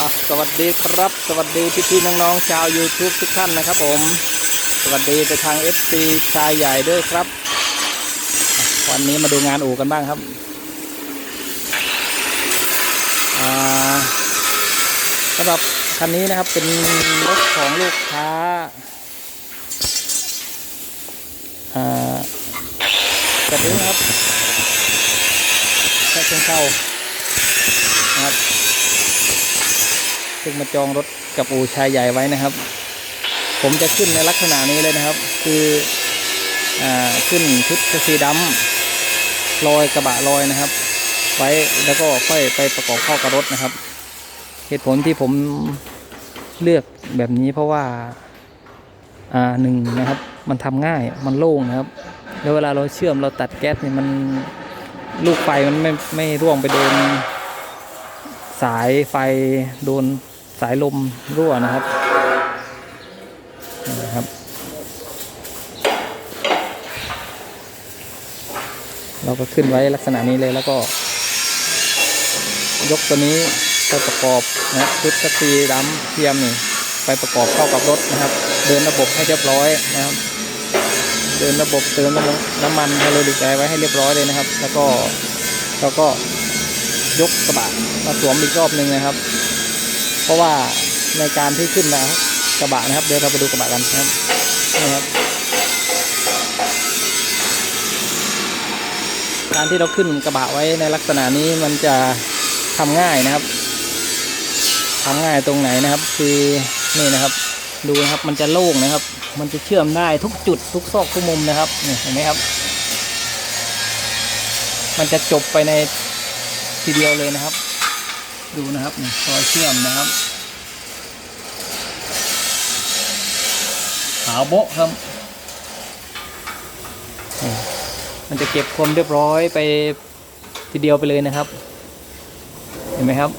อะสวัสดีครับ สวัสดีพี่พี่ๆน้องๆชาว YouTube ทุกท่านนะครับผม สวัสดีไปทาง FC ชายใหญ่ด้วยครับ วันนี้มาดูงานอู่กันบ้างครับอ่าสำหรับคันนี้นะครับเป็นรถของลูกค้าอ่ากระดึ๊นะครับแค่เชิงเข้านะครับ ซึ่งมาจองรถกับอู่ชายใหญ่ไว้นะครับ ผมจะขึ้นในลักษณะนี้เลยนะครับ คืออขึ้นชุดสีดำลอยกระบะลอยนะครับ ไว้แล้วก็ค่อยไปประกอบเข้ากับรถนะครับ เหตุผลที่ผมเลือกแบบนี้เพราะว่าอ่าหนึ่งนะครับ มันทำง่ายมันโล่งนะครับ แล้วเวลาเราเชื่อมเราตัดแก๊สเนี่ยมันลูกไฟมันไม่ไม่ร่วงไปโดนสายไฟโดน สายลมรั่วนะครับนะครับ เราก็ขึ้นไว้ลักษณะนี้เลยแล้วก็ ยกตัวนี้ไปประกอบนะครับชุดกระตีดำเทียมนี่ไปประกอบเข้ากับรถนะครับ เดินระบบให้เรียบร้อยนะครับ เดินระบบเติมน้ำน้ำมันไฮโดรลิกไรไว้ให้เรียบร้อยเลยนะครับ แล้วก็แล้วก็ยกกระบะมาสวมอีกรอบหนึ่งนะครับ เพราะว่าในการที่ขึ้นมากระบะนะครับ เดี๋ยวเราไปดูกระบะกันนะครับนี่ครับ การที่เราขึ้นกระบะไว้ในลักษณะนี้มันจะทำง่ายนะครับทำง่ายตรงไหนนะครับ คือนี่นะครับ ดูนะครับมันจะโล่งนะครับ มันจะเชื่อมได้ทุกจุดทุกซอกทุกมุมนะครับนี่เห็นไหมครับ มันจะจบไปในทีเดียวเลยนะครับ ดูนะครับรอยเชื่อมนะครับขาวโบะครับ มันจะเก็บความเรียบร้อยไปทีเดียวไปเลยนะครับ เห็นไหมครับ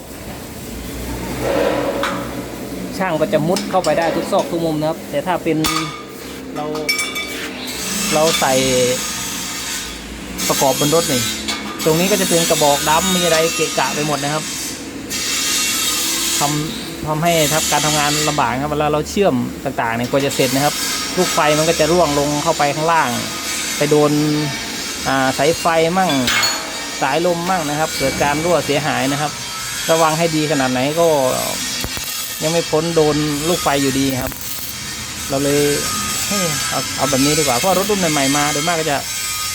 ช่างก็จะมุดเข้าไปได้ทุกซอกทุกมุมนะครับ แต่ถ้าเป็นเราเราใส่ประกอบบนรถนี่ ตรงนี้ก็จะเป็นกระบอกดำมีอะไรเกะกะไปหมดนะครับ ทำทำให้ทับการทำงานลำบากครับเวลาเราเชื่อมต่างๆเนี่ยกว่าจะเสร็จนะครับ ลูกไฟมันก็จะร่วงลงเข้าไปข้างล่าง ไปโดนสายไฟมั่งสายลมมั่งนะครับ เกิดการรั่วเสียหายนะครับ ระวังให้ดีขนาดไหนก็ยังไม่พ้นโดนลูกไฟอยู่ดีครับ เราเลยเอาเอาแบบนี้ดีกว่าเพราะรถรุ่นใหม่ๆมาโดยมากก็จะ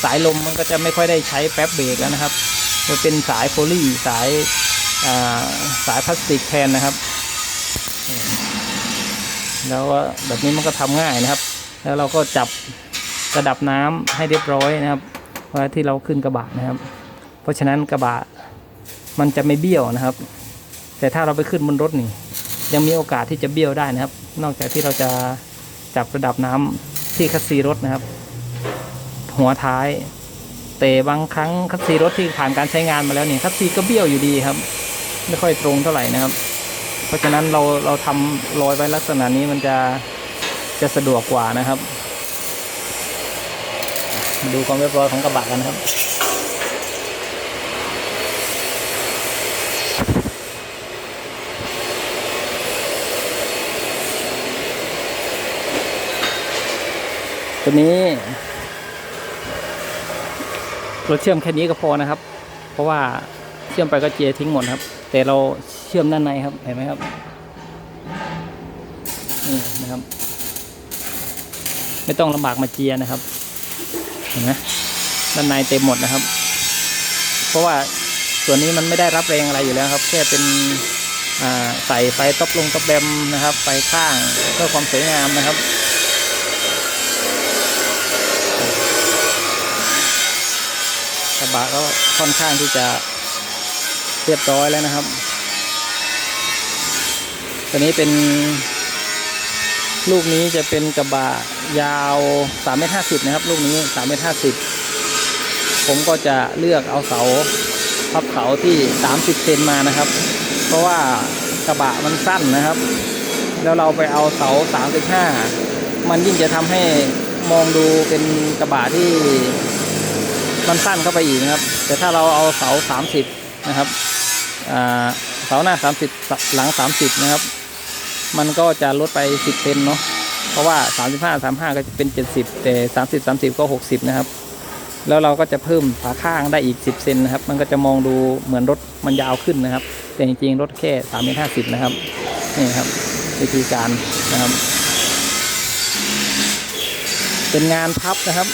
สายลมมันก็จะไม่ค่อยได้ใช้แป๊บเบรกแล้วนะครับจะเป็นสายโพลีสาย สายพลาสติกแทนนะครับ แล้วแบบนี้มันก็ทำง่ายนะครับ แล้วเราก็จับระดับน้ำให้เรียบร้อยนะครับเวลาที่เราขึ้นกระบะนะครับ เพราะฉะนั้นกระบะมันจะไม่เบี้ยวนะครับ แต่ถ้าเราไปขึ้นบนรถนี่ ยังมีโอกาสที่จะเบี้ยวได้นะครับ นอกจากที่เราจะจับระดับน้ำที่คัสซีรถนะครับ หัวท้าย แต่บางครั้งคัสซีรถที่ผ่านการใช้งานมาแล้วเนี่ยคัสซีก็เบี้ยวอยู่ดีครับ ไม่ค่อยตรงเท่าไหร่นะครับ เพราะฉะนั้นเราเราทำรอยไว้ลักษณะนี้มันจะจะสะดวกกว่านะครับมาดูความเรียบร้อยของกระบะกันนะครับตัวนี้เราเชื่อมแค่นี้ก็พอนะครับ เพราะว่าเชื่อมไปก็เจทิ้งหมดครับ แต่เราเชื่อมด้านในครับเห็นไหมครับนี่นะครับ ไม่ต้องลำบากมาเจียนะครับ เห็นไหมด้านในเต็มหมดนะครับ เพราะว่าส่วนนี้มันไม่ได้รับแรงอะไรอยู่แล้วครับ แค่เป็นใส่ไฟต๊อปลงต๊อปแบมนะครับไฟข้างเพื่อความสวยงามนะครับกระบะก็ค่อนข้างที่จะ เรียบร้อยแล้วนะครับ ตัวนี้เป็น ลูกนี้จะเป็นกระบะยาว3เมตร50นะครับ ลูกนี้3เมตร50ผมก็จะเลือกเอาเสาพับเสาที่ 30เซนมานะครับ เพราะว่ากระบะมันสั้นนะครับ แล้วเราไปเอาเสา 35 มันยิ่งจะทำให้มองดูเป็นกระบะที่มันสั้นเข้าไปอีกนะครับ แต่ถ้าเราเอาเสา 30 นะครับเสาหน้า 30 หลัง 30 นะครับ มันก็จะลดไป 10เซนเนาะเพราะว่า 35 35 ก็จะเป็น 70 แต่ 30 30 ก็ 60 นะครับ แล้วเราก็จะเพิ่มฝาข้างได้อีก 10เซนนะครับ มันก็จะมองดูเหมือนรถมันยาวขึ้นนะครับ แต่จริงๆ รถแค่3เมตร50 นะครับ นี่ครับวิธีการนะครับ เป็นงานพับนะครับ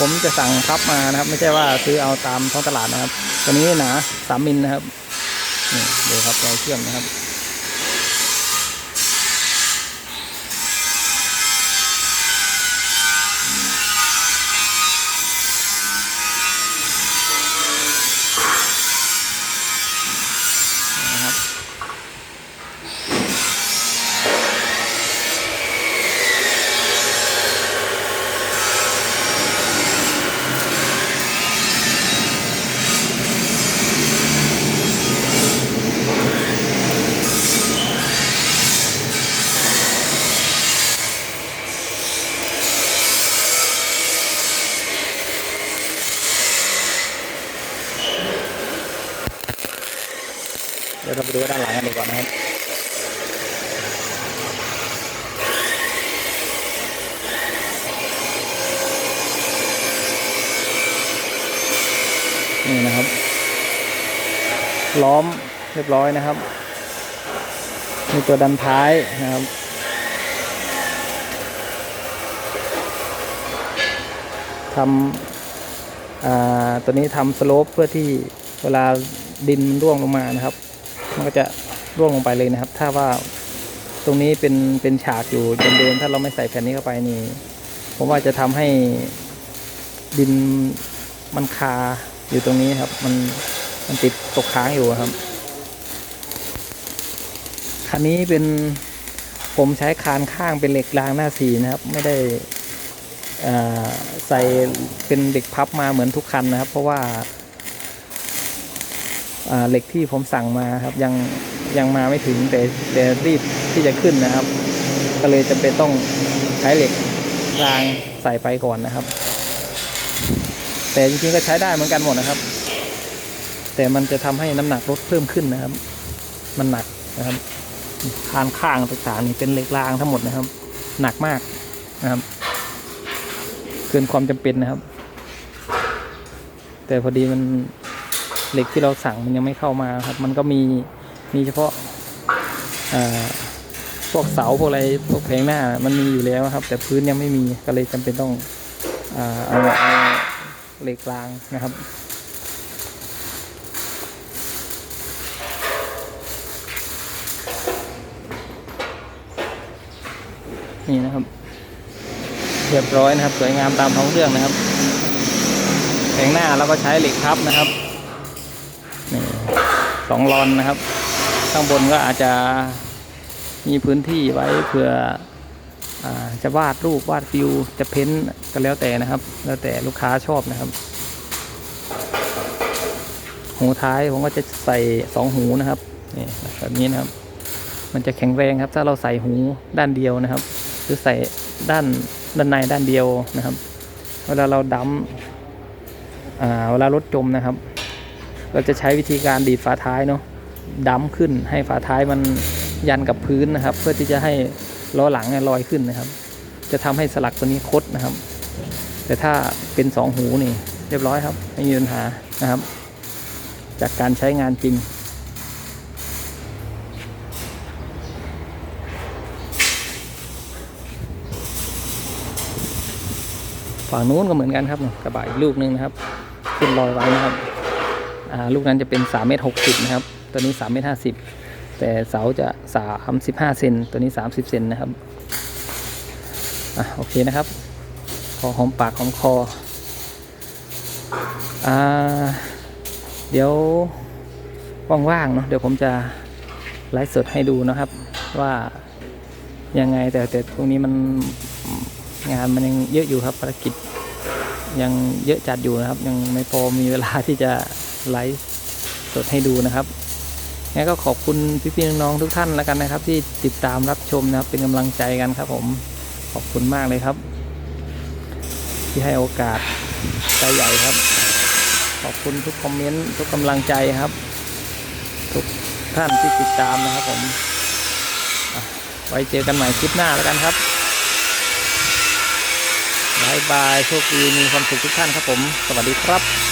ผมจะสั่งพับมานะครับ ไม่ใช่ว่าซื้อเอาตามท้องตลาดนะครับ ตัวนี้หนา3มิลนะครับนี่ดูครับรอยเชื่อมนะครับ เดูด้านหลังกันดีกว่านะครับนี่นะครับ ล้อมเรียบร้อยนะครับ มีตัวดันท้ายนะครับทำตัวนี้ทำสโลปเพื่อที่เวลาดินร่วงลงมานะครับ มันก็จะร่วงลงไปเลยนะครับ ถ้าว่าตรงนี้เป็นเป็นฉากอยู่เดิมๆถ้าเราไม่ใส่แผ่นนี้เข้าไปนี่ ผมว่าจะทำให้ดินมันคาอยู่ตรงนี้ครับ มันมันติดตกค้างอยู่ครับ คันนี้เป็นผมใช้คานข้างเป็นเหล็กรางหน้าสีนะครับ ไม่ได้ใส่เป็นเหล็กพับมาเหมือนทุกคันนะครับ เพราะว่า เหล็กที่ผมสั่งมาครับยังยังมาไม่ถึงแต่แต่รีบที่จะขึ้นนะครับ ก็เลยจำเป็นต้องใช้เหล็กรางใส่ไปก่อนนะครับ แต่จริงๆก็ใช้ได้เหมือนกันหมดนะครับ แต่มันจะทำให้น้ำหนักรถเพิ่มขึ้นนะครับ มันหนักนะครับคานข้างต่างๆนี่เป็นเหล็กรางทั้งหมดนะครับ หนักมากนะครับ เกินความจำเป็นนะครับ แต่พอดีมัน เหล็กที่เราสั่งมันยังไม่เข้ามาครับ มันก็มีมีเฉพาะพวกเสาพวกอะไรพวกแผงหน้ามันมีอยู่แล้วครับ แต่พื้นยังไม่มีก็เลยจำเป็นต้องเอาเอาเหล็กรางนะครับนี่นะครับเรียบร้อยนะครับ สวยงามตามท้องเรื่องนะครับแผงหน้าเราก็ใช้เหล็กทับนะครับ สองลอนนะครับ ข้างบนก็อาจจะมีพื้นที่ไว้เผื่ออจะวาดรูปวาดฟิวจะเพ้นท์ก็แล้วแต่นะครับ แล้วแต่ลูกค้าชอบนะครับ หูท้ายผมก็จะใส่สองหูนะครับนี่แบบนี้นะครับ มันจะแข็งแรงครับ ถ้าเราใส่หูด้านเดียวนะครับ หรือใส่ด้านด้านในด้านเดียวนะครับ เวลาเราดัมเวลารถจมนะครับ เราจะใช้วิธีการดีดฝาท้ายเนาะดั้มขึ้นให้ฝาท้ายมันยันกับพื้นนะครับ เพื่อที่จะให้ล้อหลังเนี่ยลอยขึ้นนะครับ จะทำให้สลักตัวนี้คดนะครับ แต่ถ้าเป็นสองหูนี่เรียบร้อยครับไม่มีปัญหานะครับ จากการใช้งานจริงฝั่งนู้นก็เหมือนกันครับกระบะอีกลูกนึงนะครับ ขึ้นลอยไว้นะครับ ลูกนั้นจะเป็น3เมตร60นะครับ ตัวนี้3เมตร50แต่เสาจะ 35 เซนตัวนี้ 30 เซนนะครับอะโอเคนะครับพอหอมปากหอมคออ่าเดี๋ยวว่างๆเนาะเดี๋ยวผมจะไลฟ์สดให้ดูนะครับ ว่ายังไงแต่แต่ตรงนี้มันงานมันยังเยอะอยู่ครับภารกิจยังเยอะจัดอยู่นะครับ ยังไม่พอมีเวลาที่จะ ไลฟ์สดให้ดูนะครับงั้นก็ขอบคุณพี่ๆน้องๆทุกท่านแล้วกันนะครับ ที่ติดตามรับชมนะครับ เป็นกำลังใจกันครับ ผมขอบคุณมากเลยครับ ที่ให้โอกาสใจใหญ่ครับ ขอบคุณทุกคอมเมนต์ทุกกำลังใจครับ ทุกท่านที่ติดตามนะครับ ผมไว้เจอกันใหม่คลิปหน้าแล้วกันครับบายบายโชคดีมีความสุขทุกท่านครับผม สวัสดีครับ